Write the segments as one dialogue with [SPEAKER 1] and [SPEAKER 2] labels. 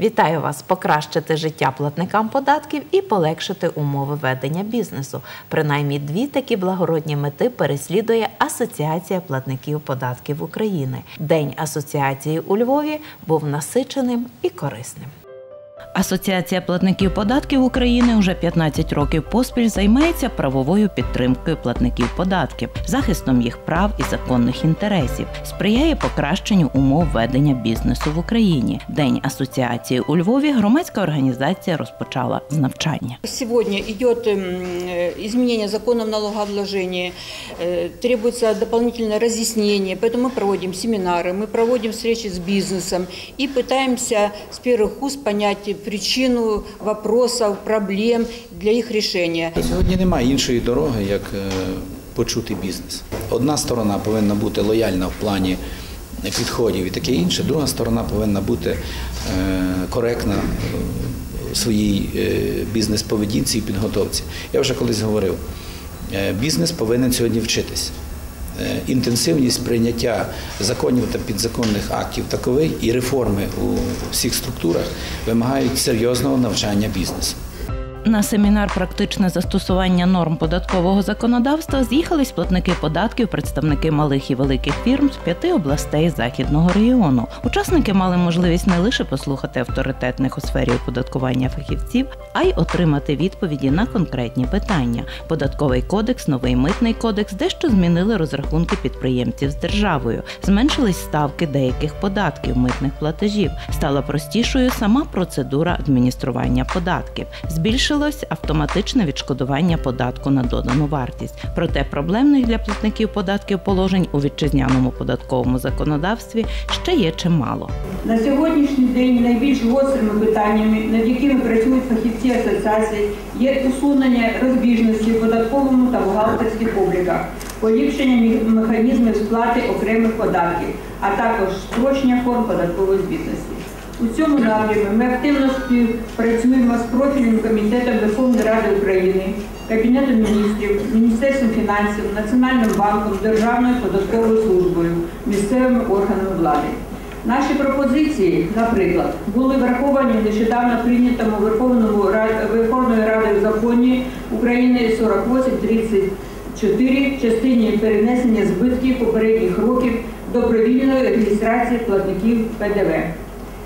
[SPEAKER 1] Вітаю вас! Покращити життя платникам податків і полегшити умови ведення бізнесу. Принаймні дві такі благородні мети переслідує Асоціація платників податків України. День асоціації у Львові був насиченим і корисним. Асоціація платників податків України вже 15 років поспіль займається правовою підтримкою платників податків, захистом їх прав і законних інтересів, сприяє покращенню умов ведення бізнесу в Україні. День асоціації у Львові громадська організація розпочала з навчання.
[SPEAKER 2] Сегодня идет м, э, изменение закона о налогообложении, э, требуется дополнительное разъяснение, поэтому мы проводим семинары, мы проводим встречи с бизнесом и пытаемся с первых уст понять причину вопросов, проблем для их решения.
[SPEAKER 3] Сьогодні немає іншої дороги, як е, почути бізнес. Одна сторона повинна бути лояльна в плані підходів і таке інше, друга сторона повинна бути е, коректна в своїй е, бізнес-поведінці і підготовці. Я вже колись говорив, бізнес повинен сьогодні вчитись. Е, Інтенсивність прийняття законів та підзаконних актів таковий і реформи у всіх структурах вимагають серйозного навчання бізнесу.
[SPEAKER 1] На семінар практичне застосування норм податкового законодавства з'їхались платники податків, представники малих і великих фірм з п'яти областей західного регіону. Учасники мали можливість не лише послухати авторитетних у сфері оподаткування фахівців, а й отримати відповіді на конкретні питання. Податковий кодекс, новий митний кодекс, дещо змінили розрахунки підприємців з державою, зменшились ставки деяких податків, митних платежів. Стала простішою сама процедура адміністрування податків. Збільшилось автоматичне відшкодування податку на додану вартість. Проте проблемних для платників податків положень у вітчизняному податковому законодавстві ще є чимало.
[SPEAKER 4] На сьогоднішній день найбільш гострими питаннями, над якими працюють фахівці асоціації, є усунення розбіжності в податковому та бухгалтерських обліках, поліпшення мі- механізмів сплати окремих податків, а також спрощення форм податкової звітності. У цьому напрямі ми активно співпрацюємо з профільним комітетом Верховної Ради України, Кабінетом міністрів, Міністерством фінансів, Національним банком, Державною податковою службою, місцевими органами влади. Наші пропозиції, наприклад, були враховані нещодавно прийнятому Верховному Верховною Радою законі України 4834 в частині перенесення збитків попередніх років добровільної реєстрації платників ПДВ.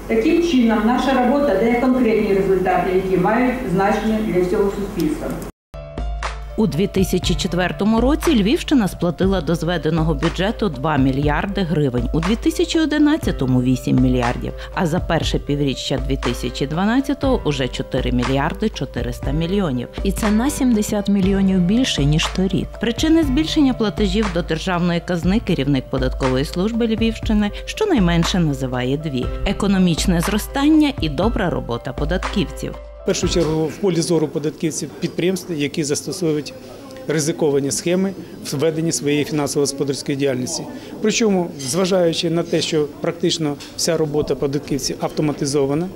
[SPEAKER 4] Таким чином, наша робота дає конкретні результати, які мають значення для всього суспільства.
[SPEAKER 1] У 2004 році Львівщина сплатила до зведеного бюджету 2 мільярди гривень, у 2011-му – 8 мільярдів, а за перше півріччя 2012-го – уже 4 мільярди 400 мільйонів. І це на 70 мільйонів більше, ніж торік. Причини збільшення платежів до державної казни керівник податкової служби Львівщини щонайменше називає дві: економічне зростання і добра робота податківців.
[SPEAKER 5] В першу чергу в полі зору податківців підприємств, які застосовують ризиковані схеми в веденні своєї фінансово-господарської діяльності. Причому, зважаючи на те, що практично вся робота податківців автоматизована,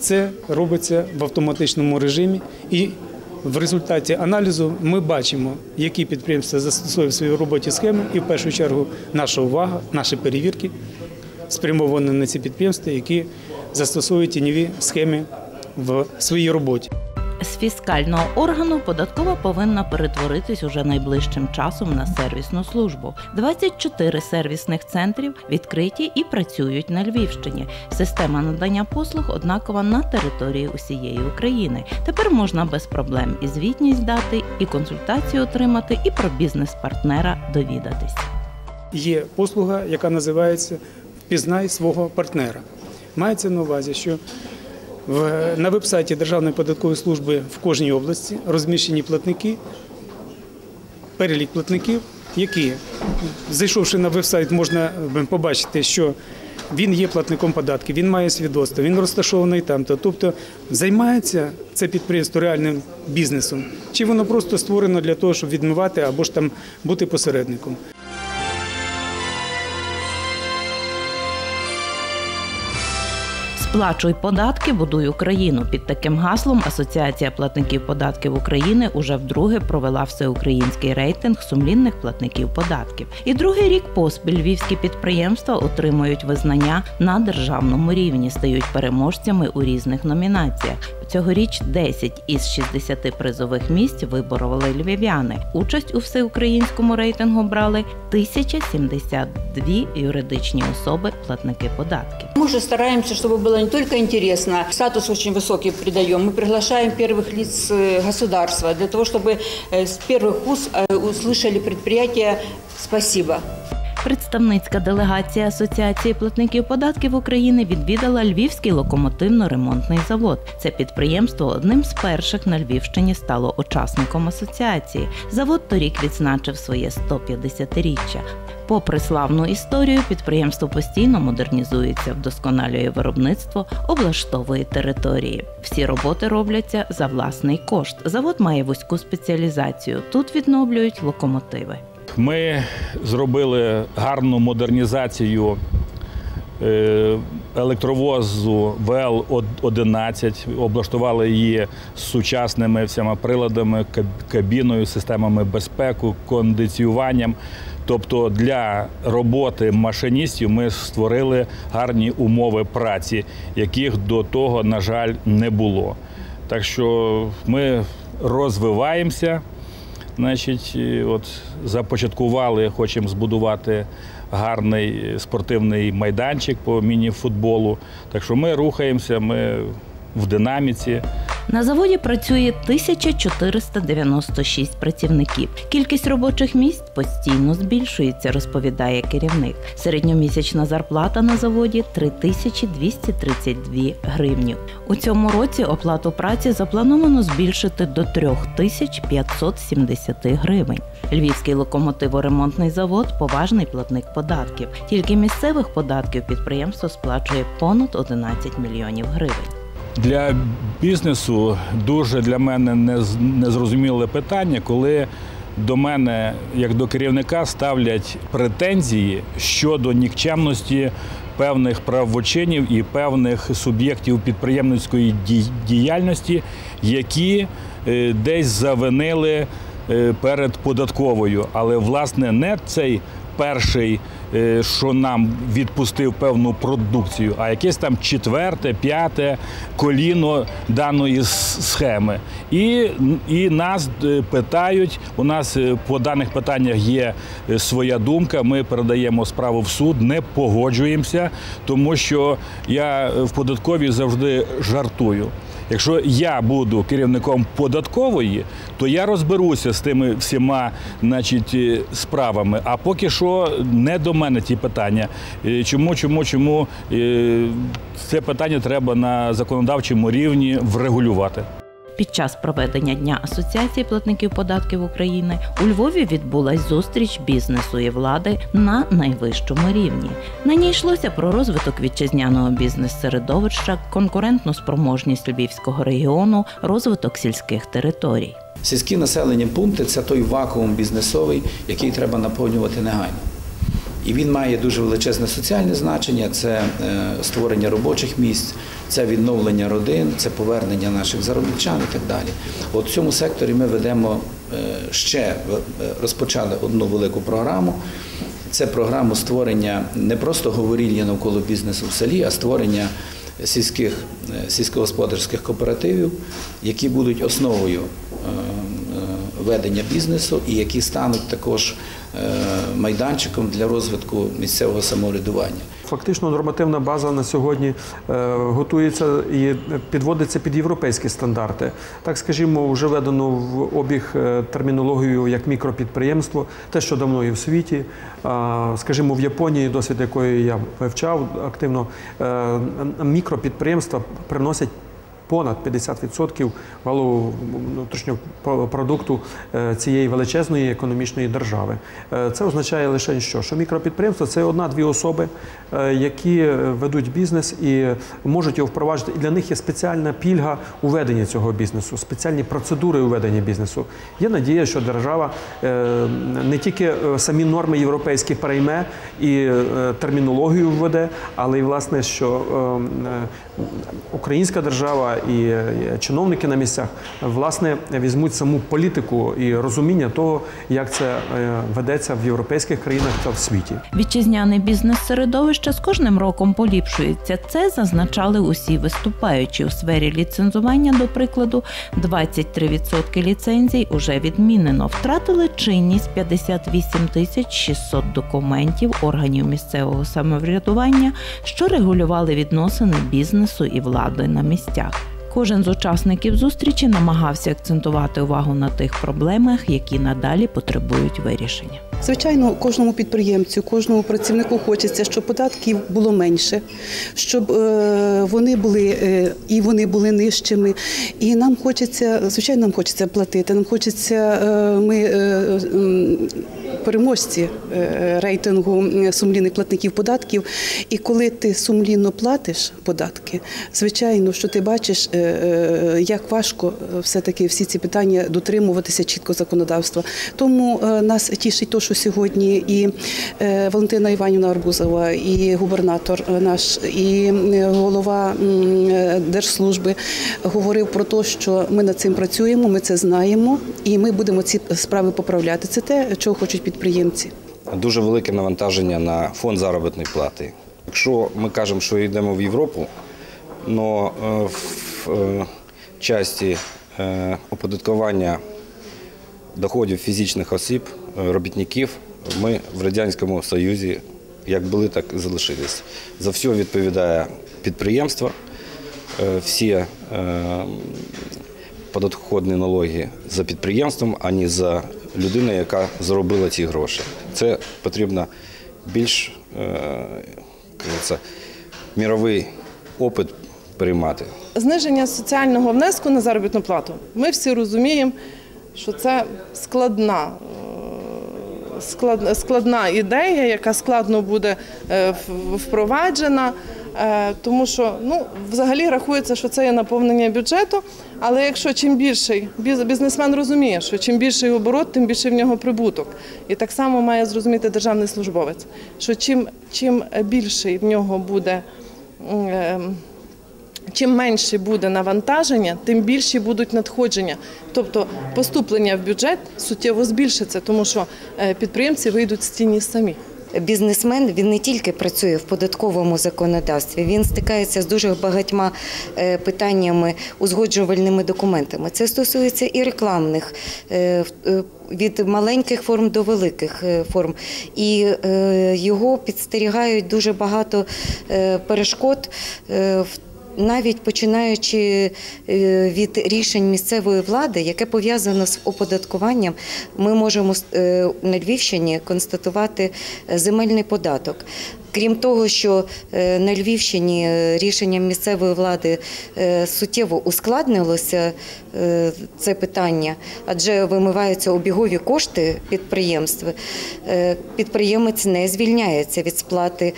[SPEAKER 5] це робиться в автоматичному режимі і. В результаті аналізу ми бачимо, які підприємства застосовують в своїй роботі схеми, і в першу чергу наша увага, наші перевірки спрямовані на ці підприємства, які застосовують тіньові схеми в своїй роботі.
[SPEAKER 1] З фіскального органу податкова повинна перетворитись уже найближчим часом на сервісну службу. 24 сервісних центрів відкриті і працюють на Львівщині. Система надання послуг однакова на території усієї України. Тепер можна без проблем і звітність дати, і консультацію отримати, і про бізнес-партнера довідатись.
[SPEAKER 5] Є послуга, яка називається Впізнай свого партнера. Мається на увазі, що на вебсайті Державної податкової служби в кожній області розміщені платники, перелік платників, які, зайшовши на вебсайт, можна е, побачити, що він є платником податків, він має свідоцтво, він розташований там. Тобто займається це підприємство реальним бізнесом, чи воно просто створено для того, щоб відмивати або ж там бути посередником.
[SPEAKER 1] Сплачуй податки, будуй Україну. Під таким гаслом Асоціація платників податків України уже вдруге провела всеукраїнський рейтинг сумлінних платників податків. І другий рік поспіль львівські підприємства отримують визнання на державному рівні, стають переможцями у різних номінаціях. Цьогоріч 10 із 60 призових місць вибороли львів'яни. Участь у всеукраїнському рейтингу брали 1072 юридичні особи платники податків.
[SPEAKER 2] Мы же стараемся, чтобы было не только интересно, статус очень высокий придаем. Мы приглашаем первых лиц э, государства для того, чтобы э, с первых уст э, услышали предприятия «спасибо».
[SPEAKER 1] Представницька делегація Асоціації платників податків України відвідала Львівський локомотивно-ремонтний завод. Це підприємство одним з перших на Львівщині стало учасником асоціації. Завод торік відзначив своє 150-річчя. Попри славну історію, підприємство постійно модернізується, вдосконалює виробництво, облаштовує території. Всі роботи робляться за власний кошт. Завод має вузьку спеціалізацію. Тут відновлюють локомотиви.
[SPEAKER 6] Ми зробили гарну модернізацію е, електровозу ВЛ-11, облаштували її з сучасними всіма приладами, кабіною, системами безпеки, кондиціюванням. Тобто для роботи машиністів ми створили гарні умови праці, яких до того, на жаль, не було. Так що ми розвиваємося. Значить, от започаткували, хочемо збудувати гарний спортивний майданчик по міні-футболу. Так що ми рухаємося, ми в динаміці.
[SPEAKER 1] На заводі працює 1496 працівників. Кількість робочих місць постійно збільшується, розповідає керівник. Середньомісячна зарплата на заводі 3232 гривні. У цьому році оплату праці заплановано збільшити до 3570 гривень. Львівський локомотиворемонтний завод поважний платник податків. Тільки місцевих податків підприємство сплачує понад 11 мільйонів гривень.
[SPEAKER 6] Для бізнесу дуже для мене нез- незрозуміле питання, коли до мене, як до керівника, ставлять претензії щодо нікчемності певних правочинів і певних суб'єктів підприємницької ді- діяльності, які е, десь завинили е, перед податковою. Але власне не цей перший, що нам відпустив певну продукцію, а якесь там четверте, п'яте коліно даної схеми. І, і нас е, питають. У нас е, по даних питаннях є е, своя думка. Ми передаємо справу в суд, не погоджуємося, тому що я е, в податковій завжди жартую. Якщо я буду керівником податкової, то я розберуся з тими всіма значить, е, справами. А поки що не до мене ті питання. Е, Чому, чому, чому е, це питання треба на законодавчому рівні врегулювати.
[SPEAKER 1] Під час проведення Дня Асоціації платників податків України у Львові відбулась зустріч бізнесу і влади на найвищому рівні. На ній йшлося про розвиток вітчизняного бізнес-середовища, конкурентну спроможність львівського регіону, розвиток сільських територій.
[SPEAKER 3] Сільські населені пункти це той вакуум бізнесовий, який треба наповнювати негайно. І він має дуже величезне соціальне значення: це е, створення робочих місць, це відновлення родин, це повернення наших заробітчан і так далі. От в цьому секторі ми ведемо е, ще е, розпочали одну велику програму. Це програму створення не просто говоріння навколо бізнесу в селі, а створення сільських сільськогосподарських кооперативів, які будуть основою ведення бізнесу і які стануть також е, майданчиком для розвитку місцевого самоврядування.
[SPEAKER 7] Фактично нормативна база на сьогодні е, готується і підводиться під європейські стандарти. Так скажімо, вже введено в обіг е, термінологію як мікропідприємство, те, що давно є в світі. Скажімо, в Японії, досвід якої я вивчав активно, мікропідприємства приносять понад 50% валового внутрішнього про- продукту е, цієї величезної економічної держави. Е, Це означає лише що? Що мікропідприємство це одна-дві особи, е, які ведуть бізнес і можуть його впроваджувати. І для них є спеціальна пільга у веденні цього бізнесу, спеціальні процедури у веденні бізнесу. Є надія, що держава не тільки самі норми європейські прийме і термінологію введе, але й власне, що е, е, українська держава і чиновники на місцях власне візьмуть саму політику і розуміння того, як це е, ведеться в європейських країнах та в світі.
[SPEAKER 1] Вітчизняне бізнес-середовище з кожним роком поліпшується. Це зазначали усі виступаючі у сфері ліцензування. До прикладу, 23% ліцензій уже відмінено. Втратили чинність 58 тисяч 600 документів органів місцевого самоврядування, що регулювали відносини бізнесу і влади на місцях. Кожен з учасників зустрічі намагався акцентувати увагу на тих проблемах, які надалі потребують вирішення.
[SPEAKER 8] Звичайно, кожному підприємцю, кожному працівнику хочеться, щоб податків було менше, щоб е, вони були е, і вони були нижчими. І нам хочеться, звичайно, нам хочеться платити. Нам хочеться е, ми. Переможці е, рейтингу сумлінних платників податків, і коли ти сумлінно платиш податки, звичайно, що ти бачиш, е, е, як важко все-таки всі ці питання дотримуватися чітко законодавства. Тому нас тішить те, що сьогодні і Валентина Іванівна Арбузова, і губернатор наш, і голова держслужби говорив про те, що ми над цим працюємо, ми це знаємо, і ми будемо ці справи поправляти. Це те, чого хочуть підприємці.
[SPEAKER 9] дуже велике навантаження на фонд заробітної плати. Якщо ми кажемо, що йдемо в Європу, але в е, часті е, оподаткування доходів фізичних осіб, е, робітників, ми в Радянському Союзі як були, так і залишились. За все відповідає підприємство, всі податкові налоги за підприємством, а не за людиною, яка заробила ці гроші. Це потрібно більш е, говориться, міровий опит приймати.
[SPEAKER 10] Зниження соціального внеску на заробітну плату. Ми всі розуміємо, що це складна, е, складна ідея, яка складно буде е, впроваджена. Е, Тому що ну, взагалі рахується, що це є наповнення бюджету. Але якщо чим більший бізнесмен розуміє, що чим більший оборот, тим більший в нього прибуток. І так само має зрозуміти державний службовець, що чим, чим більший в нього буде. е, Чим менше буде навантаження, тим більші будуть надходження. Тобто поступлення в бюджет суттєво збільшиться, тому що е, підприємці вийдуть з тіні самі.
[SPEAKER 11] Бізнесмен він не тільки працює в податковому законодавстві, він стикається з дуже багатьма е, питаннями, узгоджувальними документами. Це стосується і рекламних е, е, від маленьких форм до великих форм. І його підстерігають дуже багато перешкод. в навіть починаючи е, від рішень місцевої влади, яке пов'язано з оподаткуванням, ми можемо е, на Львівщині констатувати е, земельний податок. Крім того, що е, на Львівщині е, рішенням місцевої влади е, суттєво ускладнилося це питання, адже вимиваються обігові кошти підприємств, підприємець не звільняється від сплати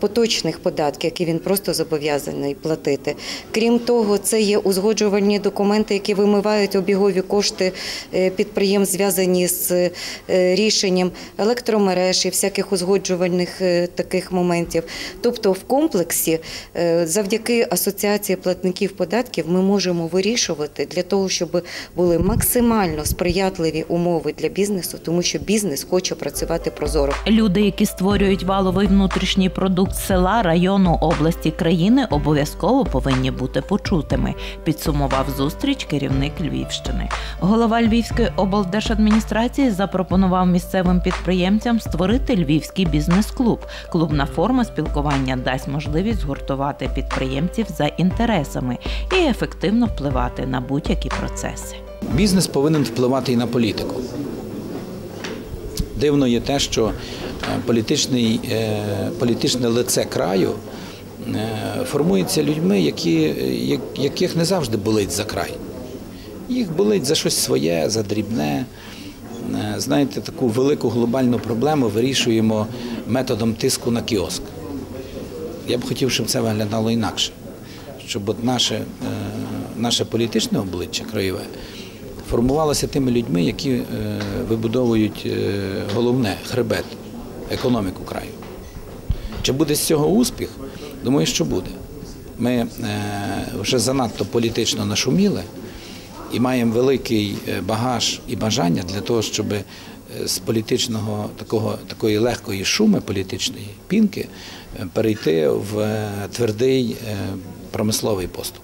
[SPEAKER 11] поточних податків, які він просто зобов'язаний платити. Крім того, це є узгоджувальні документи, які вимивають обігові кошти підприємств, зв'язані з рішенням електромереж і всяких узгоджувальних е, таких моментів. Тобто, в комплексі, е, завдяки асоціації платників податків, ми можемо вирішувати для того, щоб були максимально сприятливі умови для бізнесу, тому що бізнес хоче працювати прозоро.
[SPEAKER 1] Люди, які створюють валовий внутрішній продукт села, району, області, країни, обов'язково повинні бути почутими. Підсумував зустріч керівник Львівщини. Голова Львівської облдержадміністрації запропонував місцевим підприємцям створити львівський бізнес-клуб. Клубна форма спілкування дасть можливість згуртувати підприємців за інтересами і ефективно впливати на будь-які процеси.
[SPEAKER 3] Бізнес повинен впливати і на політику. Дивно є те, що е, е, політичне лице краю е, формується людьми, які, яких не завжди болить за край. Їх болить за щось своє, за дрібне. Знаєте, таку велику глобальну проблему вирішуємо методом тиску на кіоск. Я б хотів, щоб це виглядало інакше. Щоб от наше, е, наше політичне обличчя краєве формувалося тими людьми, які е, вибудовують е, головне хребет, економіку краю. Чи буде з цього успіх? Думаю, що буде. Ми вже занадто політично нашуміли і маємо великий е, багаж і бажання для того, щоб е, з політичного такого такої легкої шуми політичної пінки е, перейти в твердий промисловий поступ.